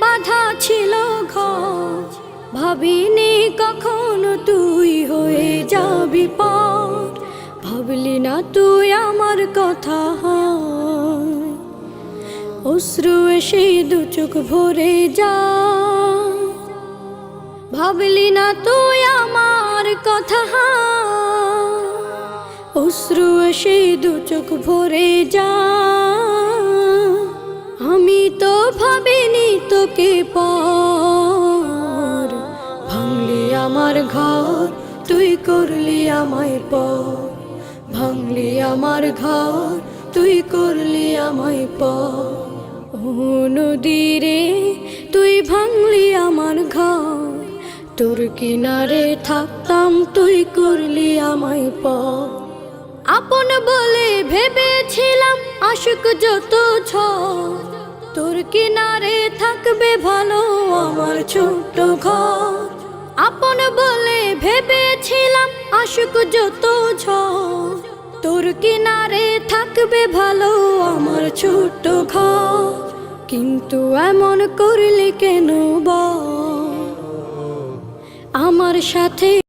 বাধা ছিল ঘর। ভাবিনি কখনো তুই হয়ে যাবি পার ভাবলি না তুই আমার কথা অশ্রু এসে দু চোখ ভরে যা ভাবলি না তুই আমার কথা অশ্রু এসে দু চোখ ভরে যা আমি তো ভাবিনি তোকে পর। ভাঙলি আমার ঘর, তুই করলি আমায় পর। ভাঙলি আমার ঘর, তুই করলি আমায় পর। নদীরে তুই ভাঙলি আমার ঘর। তোর কিনারে থাকতাম, তুই করলি আমায় পর। আপন বলে ভেবেছিলাম, আশুক যত ছ কিনারে থাকবে ভালো আমার ছোট্ট ঘর। আপন বলে ভেবেছিলাম আশুক যত ছ তোর কিনারে থাকবে ভালো আমার ছোট্ট ঘর। কিন্তু এমন করলি কেন বল? আমার সাথে